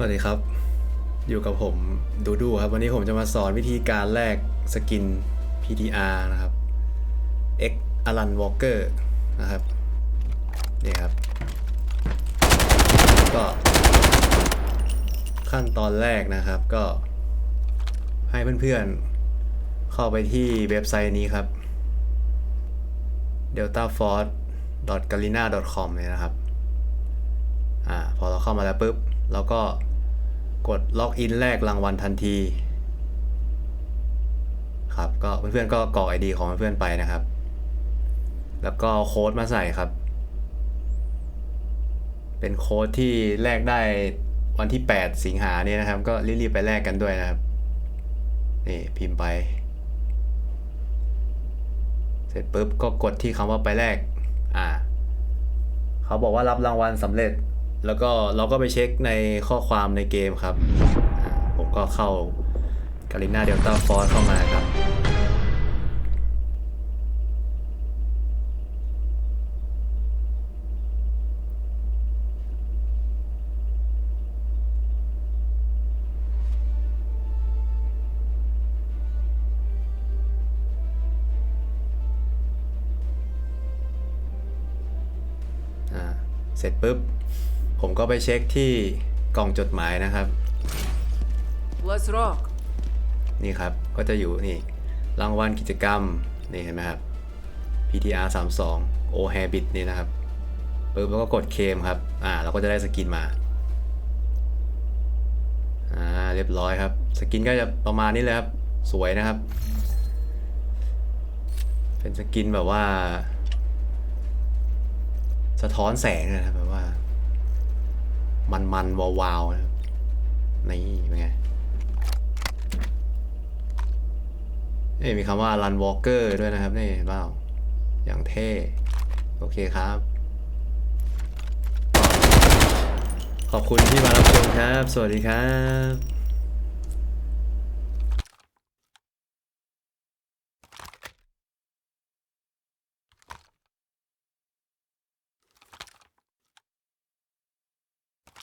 สวัสดีครับ อยู่กับผมดูดูครับ วันนี้ผมจะมาสอนวิธีการแลกสกิน PTR นะครับ X Alan Walker นะครับนี่ครับ ก็ขั้นตอนแรกนะครับก็ให้เพื่อนๆ เข้าไปที่เว็บไซต์นี้ครับ deltaforce.galina.com เนี่ยนะครับ อ่า พอเราเข้ามาแล้วปุ๊บ เราก็กดล็อกอินแลกรางวัลทันที ครับก็เพื่อนๆก็กรอก ID ของเพื่อนๆไปนะครับ แล้วก็โค้ดมาใส่ครับ เป็นโค้ดที่แลกได้วันที่ 8 สิงหาเนี่ยนะครับ ก็รีบๆไปแลกกันด้วยนะครับ นี่พิมพ์ไป เสร็จปุ๊บก็กดที่คำว่าไปแลก อ่า เขาบอกว่ารับรางวัลสำเร็จ แล้วก็เราก็ไปเช็คในข้อความในเกมครับ ผมก็เข้า g a l i n a Delta Force เข้ามาครับอ่าเสร็จปุ๊บ ผมก็ไปเช็คที่กล่องจดหมายนะครับ Let's rock. นี่ครับ ก็จะอยู่นี่ รางวัลกิจกรรม นี่เห็นไหมครับ PTR 32 O Habit นี่นะครับปุ๊บแล้วก็กดเคมครับ อ่า เราก็จะได้สกินมา อ่า เรียบร้อยครับ สกินก็จะประมาณนี้เลยครับ สวยนะครับ เป็นสกินแบบว่า สะท้อนแสงนะครับแบบว่า มันมันวาวๆนี่เป็นไงนี่มีคำว่า run walker ด้วยนะครับ นี่เห็นเปล่า อย่างเท่ โอเคครับ ขอบคุณที่มารับชมครับ สวัสดีครับ